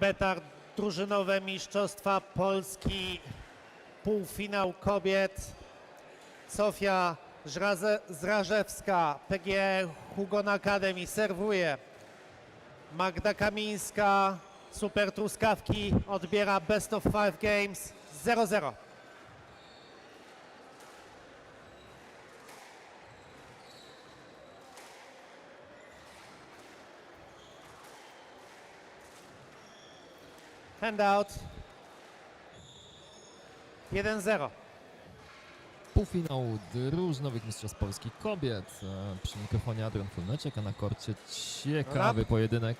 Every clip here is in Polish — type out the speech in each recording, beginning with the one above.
Betar drużynowe Mistrzostwa Polski, półfinał kobiet. Sofia Żraze- Zrażewska, PGE Hugon Academy serwuje. Magda Kamińska, Super Truskawki odbiera Best of Five Games 0-0. Handout 1-0. Półfinał drużynowych Mistrzostw Polski kobiet. E, Przy mikrofonie Adrian Fulmeczek, a na korcie ciekawy Rap. pojedynek.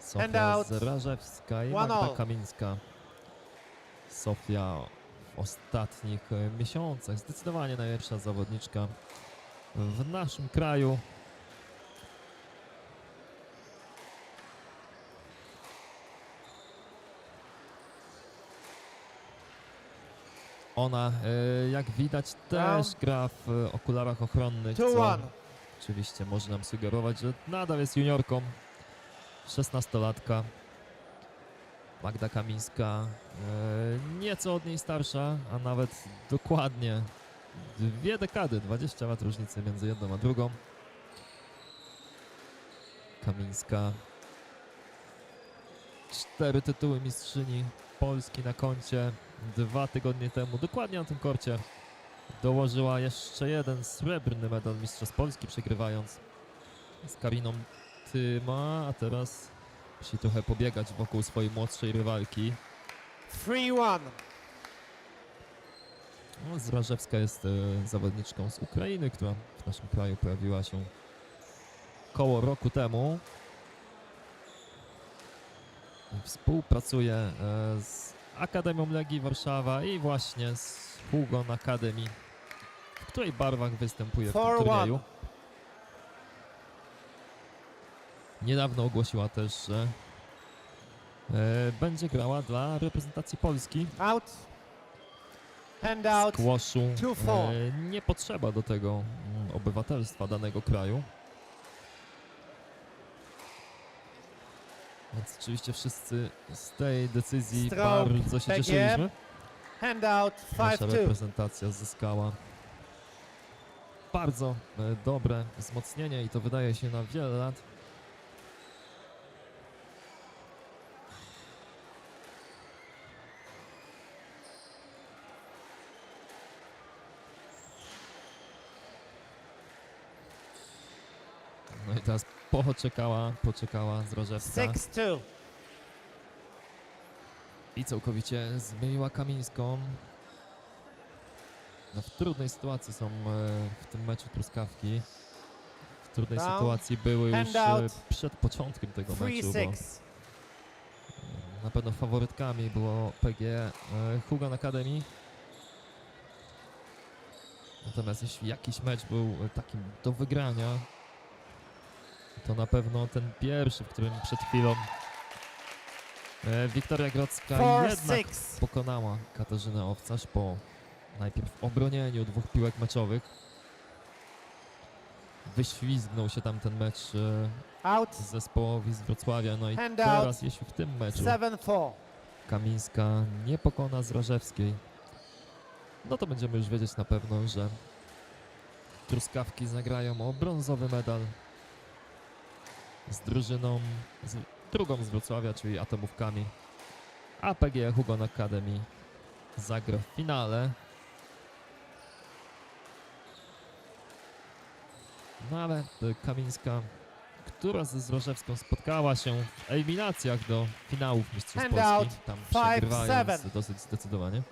Sofia Handout. Zrażewska i One Magda all. Kamińska. Sofia w ostatnich e, miesiącach zdecydowanie najlepsza zawodniczka w naszym kraju. Ona, e, jak widać, też gra w e, okularach ochronnych, co 2-1. oczywiście może nam sugerować, że nadal jest juniorką, 16-latka. Magda Kamińska, e, nieco od niej starsza, a nawet dokładnie dwie dekady, 20 lat różnicy między jedną a drugą. Kamińska, cztery tytuły mistrzyni Polski na koncie dwa tygodnie temu, dokładnie na tym korcie. Dołożyła jeszcze jeden srebrny medal Mistrzostw Polski, przegrywając z Kariną Tyma, a teraz musi trochę pobiegać wokół swojej młodszej rywalki. 3-1. No, Zrażewska jest e, zawodniczką z Ukrainy, która w naszym kraju pojawiła się koło roku temu. Współpracuje e, z Akademią Legii Warszawa i właśnie z Hugon Academy, w której barwach występuje w tym 4-1. turnieju. Niedawno ogłosiła też, że e, będzie grała dla reprezentacji Polski. Out. Handout. squashu e, nie potrzeba do tego mm, obywatelstwa danego kraju. Więc oczywiście wszyscy z tej decyzji Stroke, bardzo się PG. cieszyliśmy. Handout Nasza 5-2. reprezentacja zyskała bardzo e, dobre wzmocnienie i to wydaje się na wiele lat. Teraz poczekała, poczekała Zrażewska 6-2. i całkowicie zmieniła Kamińską. No, w trudnej sytuacji są e, w tym meczu truskawki. W trudnej Down. sytuacji były już e, Handout. przed początkiem tego meczu, bo 3-6. na pewno faworytkami było PG e, Hugon Academy. Natomiast jeśli jakiś mecz był e, takim do wygrania, to na pewno ten pierwszy, w którym przed chwilą e, Wiktoria Grodzka jednak 4-6. pokonała Katarzynę Owcarz po najpierw obronieniu dwóch piłek meczowych. Wyślizgnął się tam ten mecz e, Out. zespołowi z Wrocławia. No i Handout. teraz, jeśli w tym meczu 7-4. Kamińska nie pokona Zrażewskiej, no to będziemy już wiedzieć na pewno, że Truskawki zagrają o brązowy medal z drużyną, z drugą z Wrocławia, czyli Atomówkami, a PGE Hugon Academy zagra w finale. No ale y, Kamińska, która ze Zrażewską spotkała się w eliminacjach do finałów Mistrzostw Handout. Polski, tam Five, przegrywając seven. dosyć zdecydowanie.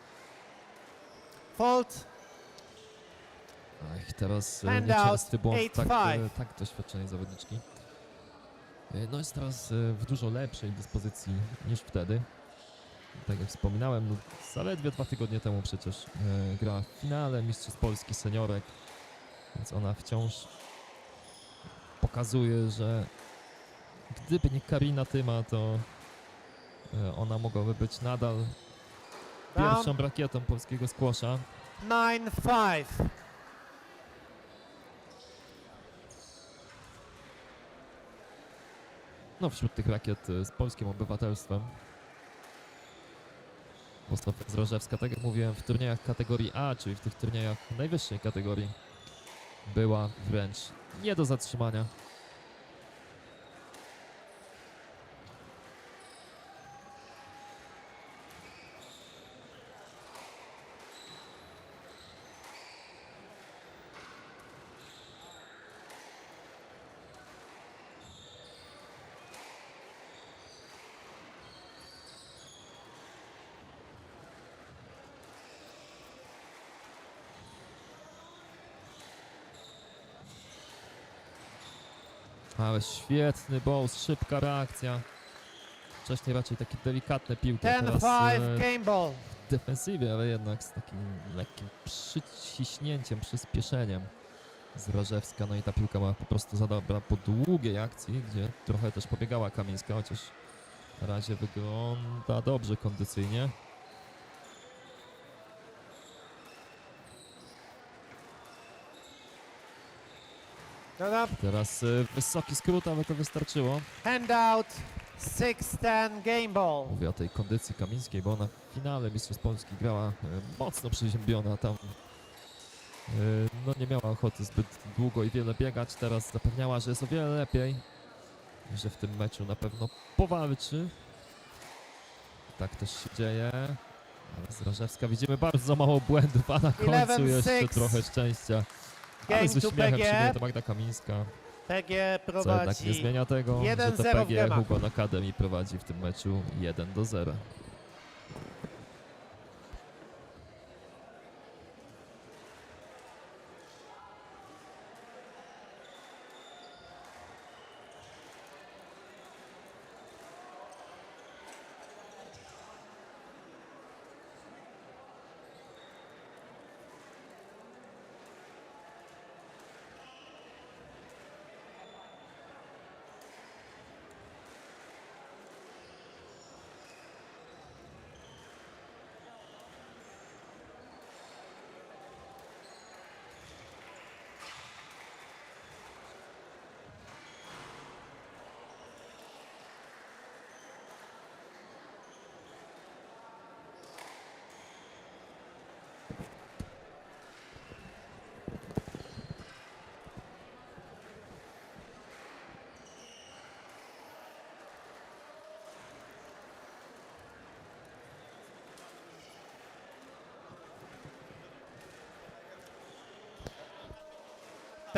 Fault. Ach, teraz e, Handout, nieczęsty błąd eight, tak, five. e, tak doświadczonej zawodniczki. E, No jest teraz e, w dużo lepszej dyspozycji niż wtedy. Tak jak wspominałem, no, zaledwie dwa tygodnie temu przecież e, gra w finale Mistrzostw Polski seniorek, więc ona wciąż pokazuje, że gdyby nie Karina Tyma, to ona mogłaby być nadal pierwszą rakietą polskiego skłosza. 9-5. No wśród tych rakiet y, z polskim obywatelstwem. Włosław Zrożewska, tak jak mówiłem, w turniejach kategorii A, czyli w tych turniejach najwyższej kategorii, była wręcz nie do zatrzymania. Ale świetny boss, szybka reakcja. Wcześniej raczej takie delikatne piłki, a teraz 10-5 e, game ball. w defensywie, ale jednak z takim lekkim przyciśnięciem, przyspieszeniem z Rożewska. No i ta piłka była po prostu za dobra po długiej akcji, gdzie trochę też pobiegała Kamińska, chociaż na razie wygląda dobrze kondycyjnie. Up. Teraz y, wysoki skrót, ale to wystarczyło. Handout. 6-10 game ball. Mówię o tej kondycji Kamińskiej, bo ona w finale Mistrzostw Polski grała e, mocno przeziębiona tam. e, No nie miała ochoty zbyt długo i wiele biegać. Teraz zapewniała, że jest o wiele lepiej. Że w tym meczu na pewno powalczy. Tak też się dzieje. Ale z Rożewska widzimy bardzo mało błędów, a na końcu jeszcze 11-6. trochę szczęścia. Ale Game z to uśmiechem PG. przyjmuje to Magda Kamińska. PG Co jednak nie prowadzi. zmienia tego, że 1-0 w TPG gemach. Hugon Academy prowadzi w tym meczu 1 do 0.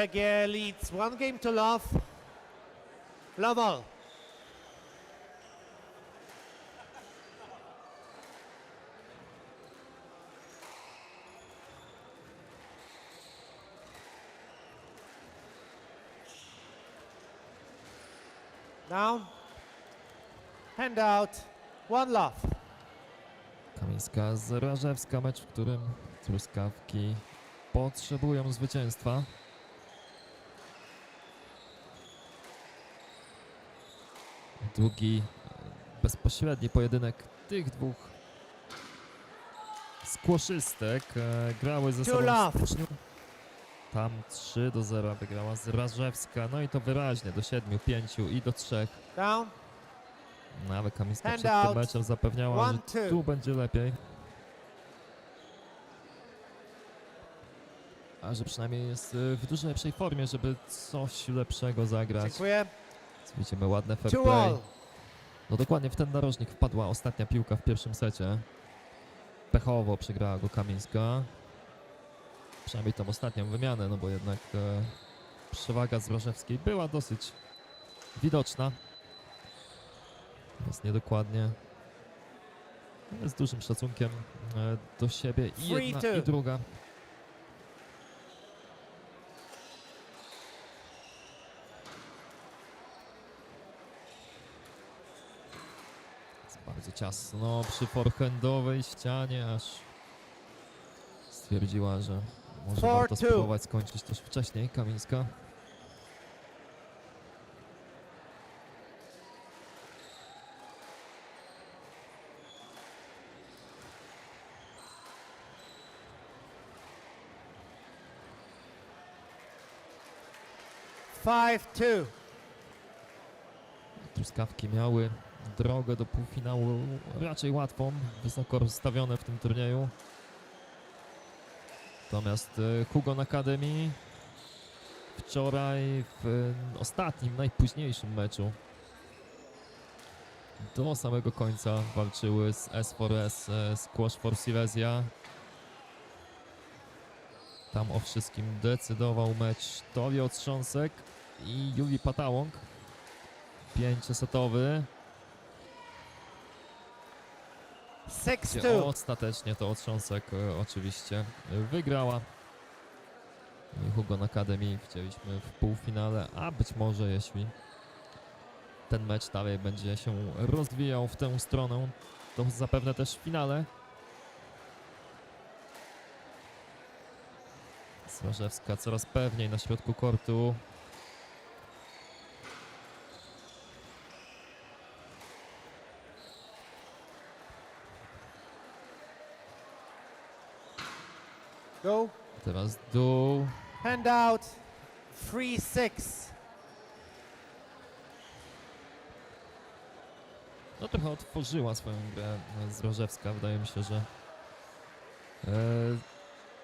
PG leads one game to love. Love all. Down. Handout. One love. Kamińska z Rażewska, mecz, w którym truskawki potrzebują zwycięstwa. Długi, e, bezpośredni pojedynek tych dwóch skłoszystek e, grały ze sobą styczniu. Tam 3 do 0 wygrała z Rażewska, no i to wyraźnie do 7, 5 i do 3. Down. No ale Kamińska przed Handout. tym meczem zapewniała, One, że two. tu będzie lepiej. A że przynajmniej jest y, w dużo lepszej formie, żeby coś lepszego zagrać. Dziękuję. Widzimy ładne fair play. No dokładnie w ten narożnik wpadła ostatnia piłka w pierwszym secie. Pechowo przegrała go Kamińska. Przynajmniej tą ostatnią wymianę, no bo jednak e, przewaga z Rożewskiej była dosyć widoczna. Jest niedokładnie. Z dużym szacunkiem e, do siebie i jedna i druga. Jest bardzo ciasno przy forehandowej ścianie, aż stwierdziła, że może Four, warto two. spróbować skończyć też wcześniej Kamińska. Five two. Truskawki miały drogę do półfinału raczej łatwą, wysoko rozstawione w tym turnieju. Natomiast e, Hugon Academy wczoraj w e, ostatnim, najpóźniejszym meczu do samego końca walczyły z S4S e, Squash for Silesia. Tam o wszystkim decydował mecz Towi Otrząsek i Julii Patałąg. Pięciosetowy, Six gdzie two. ostatecznie to Otrząsek e, oczywiście e, wygrała. I Hugon Academy widzieliśmy w półfinale, a być może jeśli ten mecz dalej będzie się rozwijał w tę stronę, to zapewne też w finale. Srażewska coraz pewniej na środku kortu. Go. Teraz dół. Hand out. Three six. No trochę otworzyła swoją grę e, Zrożewska. Wydaje mi się, że e,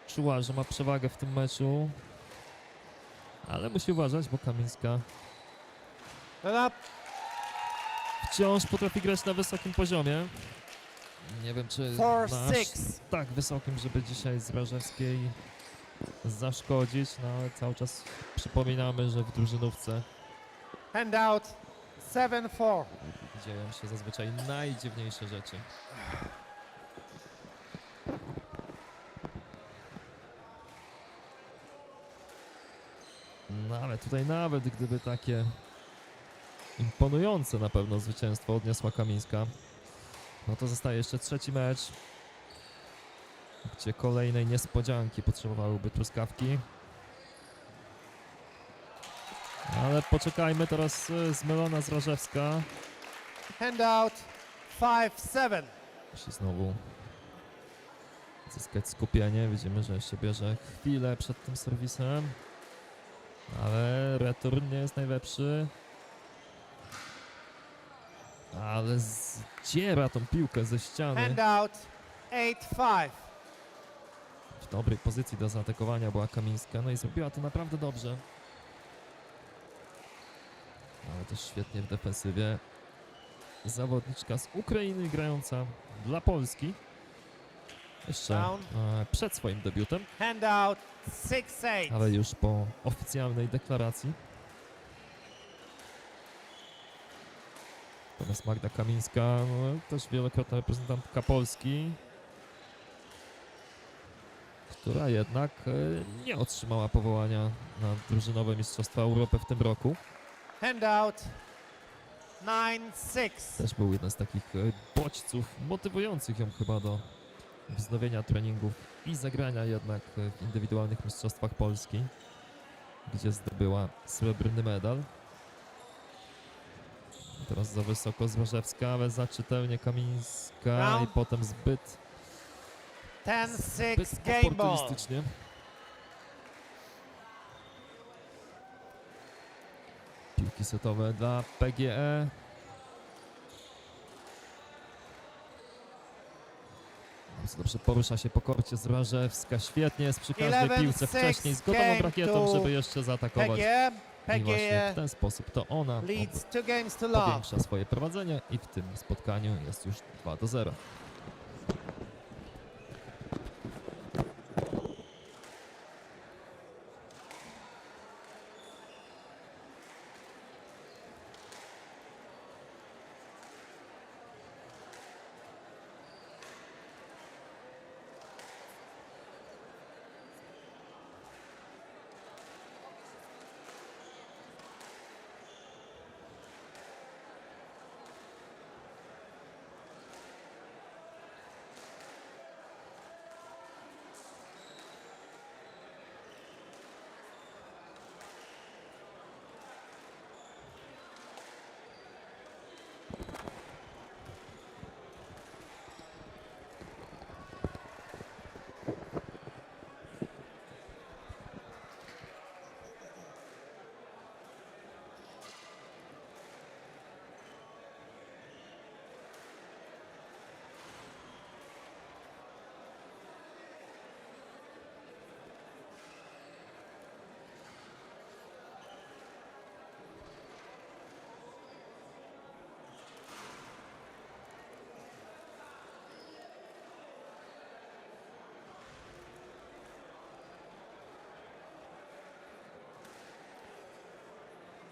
czuła, że ma przewagę w tym meczu. Ale musi uważać, bo Kamińska wciąż potrafi grać na wysokim poziomie. Nie wiem, czy Four na aż six. tak wysokim, żeby dzisiaj Zrożewskiej zaszkodzić, no ale cały czas przypominamy, że w drużynówce Hand out. Seven four. dzieją się zazwyczaj najdziwniejsze rzeczy. No ale tutaj nawet gdyby takie imponujące na pewno zwycięstwo odniosła Kamińska, no to zostaje jeszcze trzeci mecz, gdzie kolejnej niespodzianki potrzebowałyby truskawki. Ale poczekajmy teraz e, zmylona Zrażewska. Hand out. Five seven. Musi znowu zyskać skupienie. Widzimy, że jeszcze bierze chwilę przed tym serwisem. Ale return nie jest najlepszy. Ale zdziera tą piłkę ze ściany. Hand out. Eight five. W dobrej pozycji do zaatakowania była Kamińska. No i zrobiła to naprawdę dobrze. Ale też świetnie w defensywie. Zawodniczka z Ukrainy grająca dla Polski. Jeszcze e, przed swoim debiutem. Hand out. Six eight. ale już po oficjalnej deklaracji. Natomiast Magda Kamińska, no, też wielokrotna reprezentantka Polski, która jednak e, nie otrzymała powołania na drużynowe Mistrzostwa Europy w tym roku. Hand out. Nine six. Też był jeden z takich e, bodźców motywujących ją chyba do wznowienia treningów i zagrania jednak e, w indywidualnych mistrzostwach Polski, gdzie zdobyła srebrny medal. Teraz za wysoko Złożewska, ale za czytelnie Kamińska i potem zbyt, Ten zbyt six game ball. oportunistycznie. Piłki setowe dla PGE. Bardzo dobrze porusza się po korcie Zrażewska. Świetnie jest przy każdej Eleven piłce six wcześniej z gotową game rakietą, to żeby jeszcze zaatakować. I właśnie PGE w ten sposób to ona powiększa swoje prowadzenie i w tym spotkaniu jest już 2 do 0.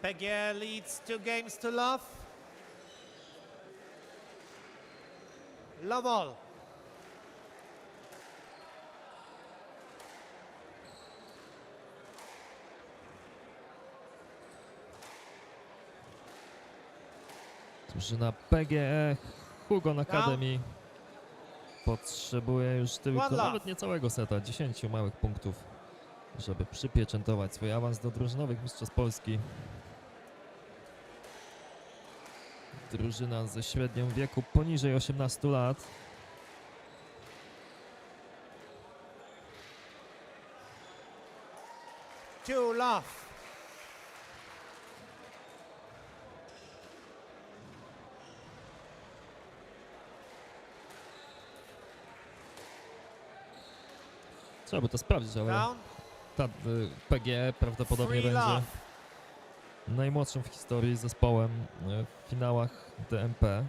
Peguer leads two games to love. Love all. Drużyna PGE Hugon Academy potrzebuje już tylko nawet niecałego seta, 10 małych punktów, żeby przypieczętować swój awans do drużynowych mistrzostw Polski. Drużyna ze średnią wieku poniżej 18 lat. Love. Trzeba by to sprawdzić, ale ta y, PGE prawdopodobnie Free będzie love. Najmłodszym w historii zespołem y, w finałach DMP.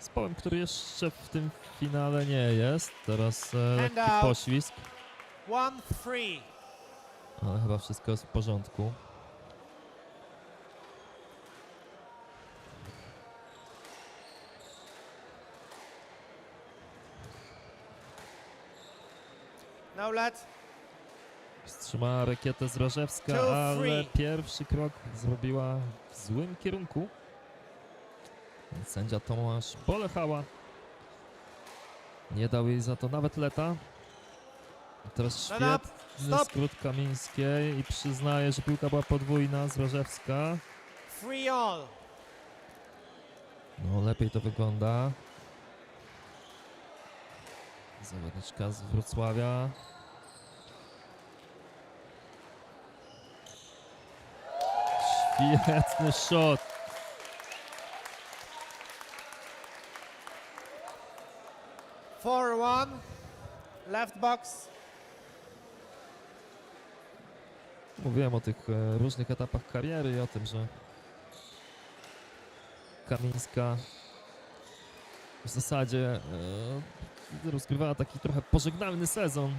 Zespołem, który jeszcze w tym finale nie jest. Teraz e, lekki poślizg, ale chyba wszystko jest w porządku. Wstrzymała rakietę z Rożewska, ale pierwszy krok zrobiła w złym kierunku. Sędzia Tomasz Polechała. Nie dał jej za to nawet leta. Teraz No, no, świetny stop. skrót Kamińskiej i przyznaje, że piłka była podwójna z Rożewska. Free all. No lepiej to wygląda. Zawodniczka z Wrocławia. Świetny shot. Four one. Left box. Mówiłem o tych e, różnych etapach kariery i o tym, że Kamińska w zasadzie e, rozgrywała taki trochę pożegnalny sezon.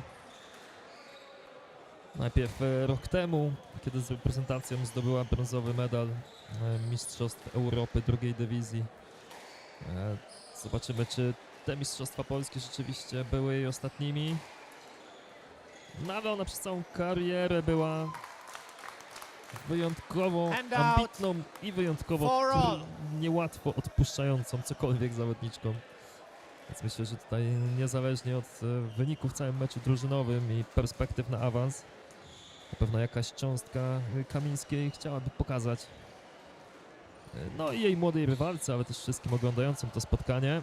Najpierw e, rok temu, kiedy z reprezentacją zdobyła brązowy medal e, Mistrzostw Europy drugiej dywizji. E, Zobaczymy, czy te Mistrzostwa Polskie rzeczywiście były jej ostatnimi. No ale ona przez całą karierę była wyjątkowo ambitną i wyjątkowo niełatwo odpuszczającą cokolwiek zawodniczką. Więc myślę, że tutaj niezależnie od wyniku w całym meczu drużynowym i perspektyw na awans, na pewno jakaś cząstka Kamińskiej chciałaby pokazać no i jej młodej rywalce, ale też wszystkim oglądającym to spotkanie,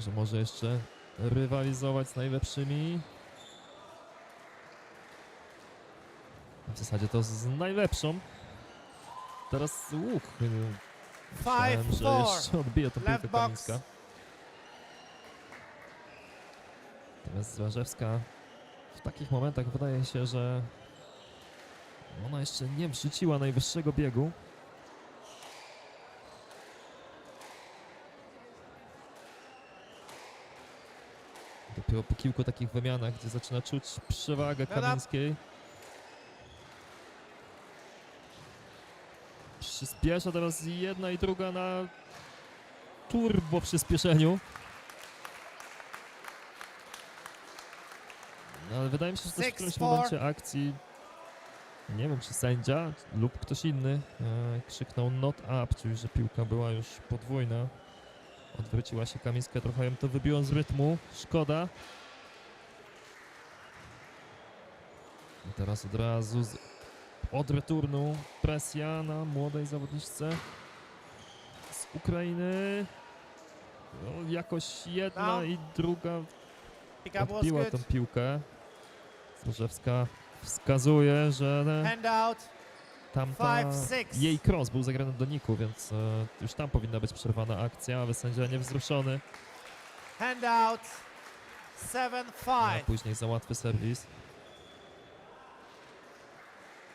że może jeszcze rywalizować z najlepszymi. W zasadzie to z najlepszą. Teraz łuk. Myślałem, że jeszcze odbije to piłkę box. Kamińska. Natomiast Zrażewska w takich momentach wydaje się, że ona jeszcze nie wrzuciła najwyższego biegu. Dopiero po kilku takich wymianach, gdzie zaczyna czuć przewagę. Kamińskiej. Przyspiesza teraz jedna i druga na turbo przyspieszeniu. No, ale wydaje mi się, że też w którymś momencie akcji nie wiem, czy sędzia lub ktoś inny e, krzyknął not up, czyli że piłka była już podwójna. Odwróciła się Kamińska, trochę ją to wybiło z rytmu. Szkoda. I teraz od razu z, od returnu presja na młodej zawodniczce z Ukrainy. No, jakoś jedna Down. i druga odbiła tę piłkę. Złożewska wskazuje, że tamta jej cross był zagrany do niku, więc e, już tam powinna być przerwana akcja, ale sędzia niewzruszony, Hand out. Seven a five. później za łatwy serwis.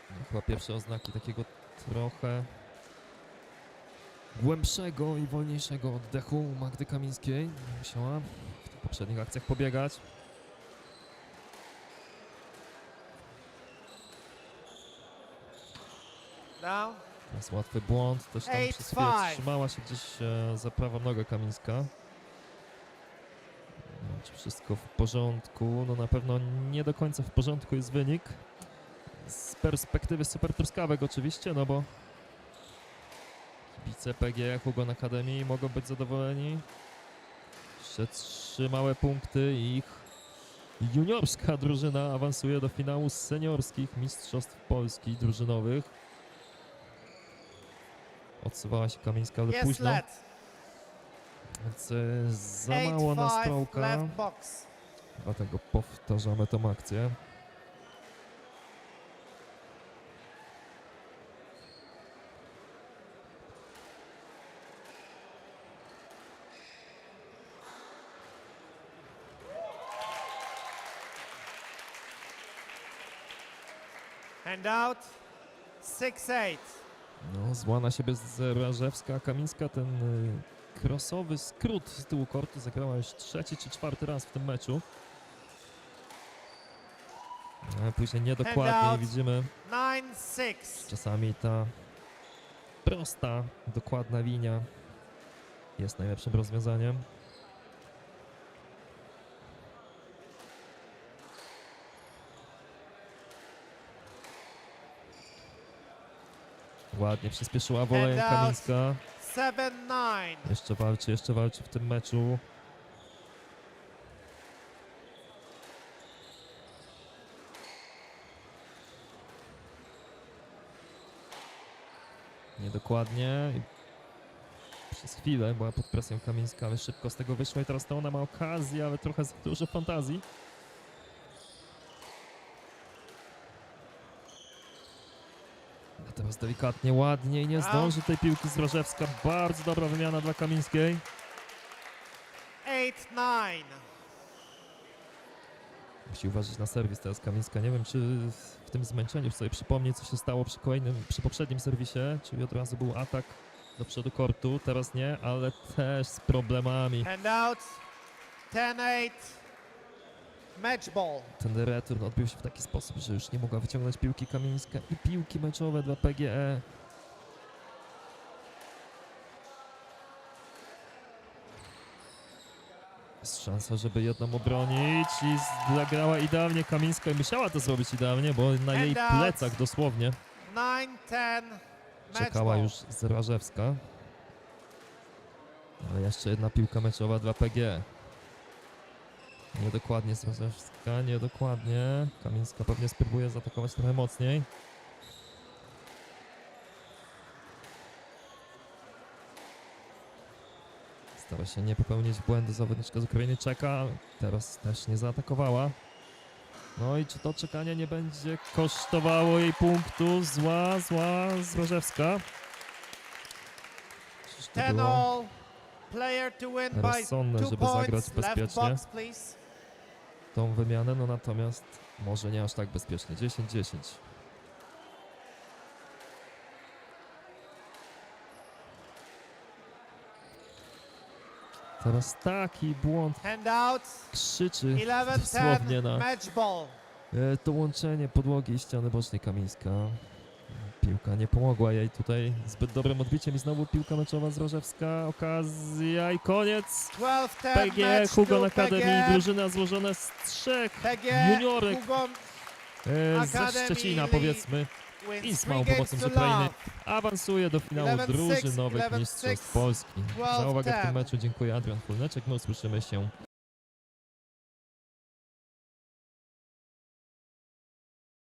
No, chyba pierwsze oznaki takiego trochę głębszego i wolniejszego oddechu Magdy Kamińskiej. Musiała w tych poprzednich akcjach pobiegać. Teraz łatwy błąd, też tam przez chwilę trzymała się gdzieś e, za prawą nogę Kamińska. No, Czy wszystko w porządku? No na pewno nie do końca w porządku jest wynik. Z perspektywy Super Truskawek oczywiście, no bo kibice PG Hugon Akademii mogą być zadowoleni. Jeszcze trzy małe punkty i ich juniorska drużyna awansuje do finału seniorskich Mistrzostw Polski drużynowych. Odsuwała się Kamińska, ale yes, późno, let. więc e, za Eight, mało na strołka. Dlatego powtarzamy tą akcję. Hand out. Six, eight. No, zła na siebie Zrażewska, Kamińska ten y, crossowy skrót z tyłu kortu zagrała już trzeci czy czwarty raz w tym meczu. A później niedokładnie widzimy czasami ta prosta, dokładna linia jest najlepszym rozwiązaniem. Ładnie przyspieszyła Handout. Kamińska. Seven, nine. Jeszcze walczy, jeszcze walczy w tym meczu. Niedokładnie. Przez chwilę była pod presją Kamińska, ale szybko z tego wyszła i teraz to ona ma okazję, ale trochę za dużo fantazji. Teraz delikatnie, ładnie i nie zdąży tej piłki z Rożewska. Bardzo dobra wymiana dla Kamińskiej. Eight, nine. Musi uważać na serwis teraz Kamińska. Nie wiem, czy w tym zmęczeniu sobie przypomni, co się stało przy kolejnym, przy poprzednim serwisie, czyli od razu był atak do przodu kortu, teraz nie, ale też z problemami. Hand out. Ten, eight. Match ball. Ten return odbił się w taki sposób, że już nie mogła wyciągnąć piłki Kamińska i piłki meczowe dla PGE. Jest szansa, żeby jedną obronić i zagrała idealnie Kamińska i musiała to zrobić idealnie, bo na jej plecach dosłownie czekała już Zrażewska. Ale jeszcze jedna piłka meczowa dla PG. Niedokładnie Zrażewska, niedokładnie. Kamińska pewnie spróbuje zaatakować trochę mocniej. Stara się nie popełnić błędu zawodniczka z Ukrainy czeka. Teraz też nie zaatakowała. No i czy to czekanie nie będzie kosztowało jej punktu? Zła, zła Zrożewska. Czyż to Ten było all. Player to win by two żeby zagrać points. Left bezpiecznie box, please. Tą wymianę? No natomiast może nie aż tak bezpiecznie. 10-10. Teraz taki błąd krzyczy 11, dosłownie 10. na. E, To łączenie podłogi i ściany bocznej Kamińska. Piłka nie pomogła jej tutaj zbyt dobrym odbiciem i znowu piłka meczowa z Rożewska. Okazja i koniec. 12, 10. PG Hugon Academy, drużyna złożona z trzech juniorek e, ze Szczecina powiedzmy. I z małą pomocą z Ukrainy. Awansuje do finału 11-6, drużynowych 11-6, mistrzostw Polski. Za 12-10. uwagę w tym meczu dziękuję Adrian Fulneczek. My usłyszymy się